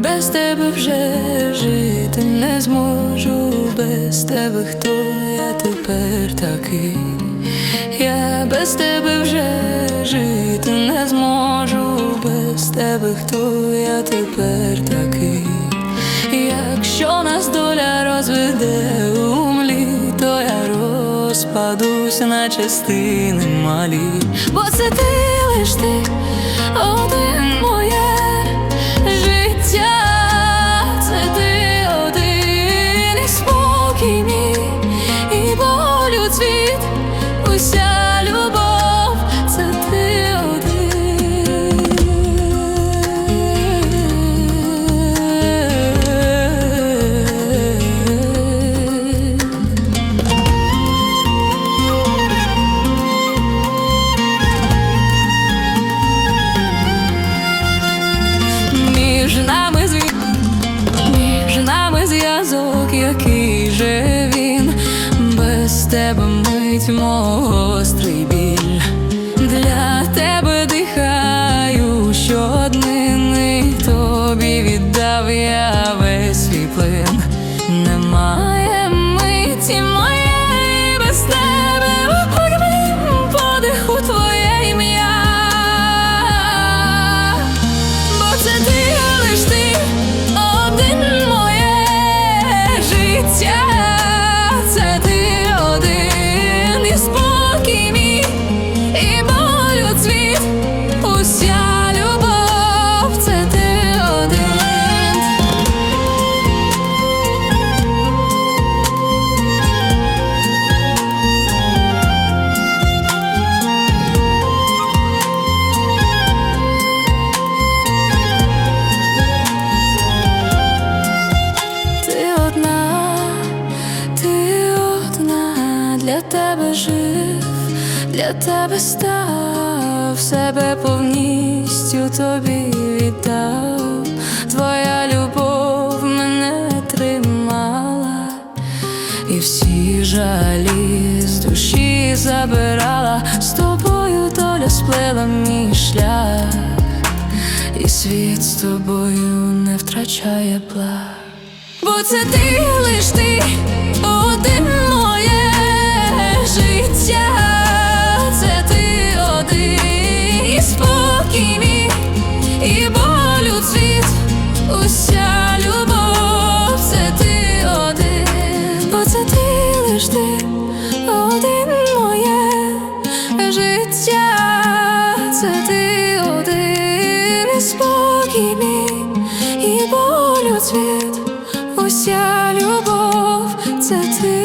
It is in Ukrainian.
без тебе вже жити не зможу, без тебе хто я тепер такий, я без тебе вже жити не зможу, без тебе хто я тепер такий, якщо нас доля розведе у млі, то я розпадуся на частини малі, бо це ти лиш ти один моє зв'язок, який же він, без тебе мить мого острий біль. Для тебе дихаю щоднини, тобі віддав я весь свій плин. Немає миті моєї без тебе Yeah. Тебе жив, для тебе став, себе повністю тобі віддав, твоя любов мене тримала, і всі жалі з душі забирала, з тобою доля сплела мій шлях. І світ з тобою не втрачає благ Бо це ти лиш ти мій, і болю цвіт, уся любов, це ти